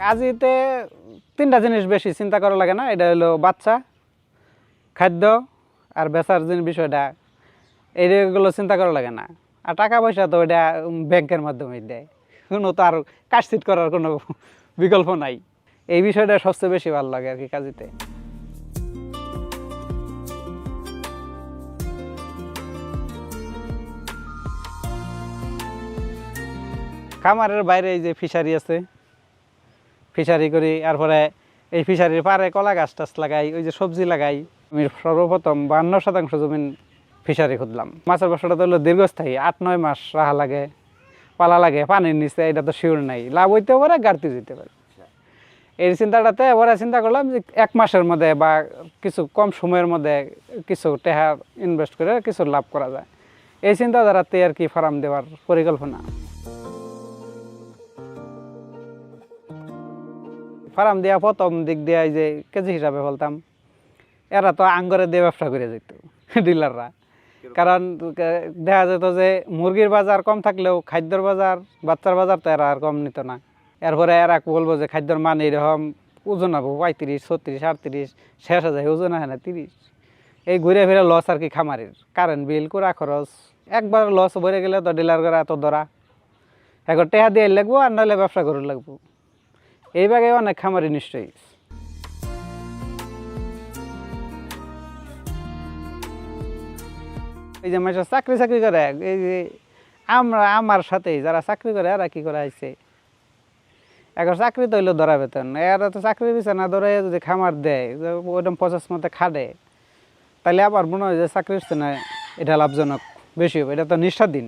কাজীতে তিনটা জিনিস বেশি চিন্তা করা লাগে না, এটা হলো বাচ্চা, খাদ্য আর বেচার যে বিষয়টা, এইগুলো চিন্তা করা লাগে না। আর টাকা পয়সা তো এটা ব্যাংকের মাধ্যমে দেয়। কোনো তো আর কাজশিট করার কোনো বিকল্প নাই। এই বিষয়টা সবচেয়ে বেশি ভালো লাগে আর কি কাজীতে। খামারের বাইরে এই যে ফিশারি আছে ফিশারি করি তারপরে এই ফিশারির পারে কলা গাছ টাছ লাগাই ওই যে সবজি লাগাই। আমি সর্বপ্রথম বান্ন শতাংশ জমিন ফিশারি খুঁজলাম। মাছের ব্যবসাটা তো হলো দীর্ঘস্থায়ী আট নয় মাস রাহা লাগে পালা লাগে পানির নিচে এটা তো শিওর নাই। লাভ হইতেও পারে গাড়তে যেতে পারে। এই চিন্তাটাতে ওরা চিন্তা করলাম যে এক মাসের মধ্যে বা কিছু কম সময়ের মধ্যে কিছু টেহা ইনভেস্ট করে কিছু লাভ করা যায়। এই চিন্তাধারাতে আর কি ফার্ম দেওয়ার পরিকল্পনা। ফার্ম দেওয়া প্রথম দিক দিয়ে যে কেজি হিসাবে বলতাম এরা তো আঙ্গরে দিয়ে ব্যবসা করে যেত ডিলাররা। কারণ দেখা যেত যে মুরগির বাজার কম থাকলেও খাদ্যর বাজার বাচ্চার বাজার তো এরা আর কম নিত না। এরপরে এরা বলব যে খাদ্যর মান এইরকম ওজন হব পঁয়ত্রিশ ছত্রিশ আটত্রিশ শেষ হয়ে যায় ওজন হয় না তিরিশ। এই ঘুরে ফিরে লস আর কি খামারের। কারেন্ট বিল কুড়া খরচ একবার লস ভরে গেলে তো ডিলার করে এত ধরা। এখন টেহা দিয়ে লাগবো আর নাহলে ব্যবসা করে লাগবো। এইভাবে অনেক খামারি নিশ্চয়ই। এই যে মানুষ চাকরি চাকরি করে, এই যে আমরা, আমার সাথে যারা চাকরি করে, এরা কি করে আইছে? এখন চাকরি তো হইল ধরা বেতন। এরা তো চাকরি দিচ্ছে না ধরে যদি খামার দেয় ওইরকম পঞ্চাশ মতো খাটে তাহলে আবার মনে হয় যে চাকরির চেয়ে না, এটা লাভজনক, বেশি হবে, এটা তো নিষ্ঠার দিন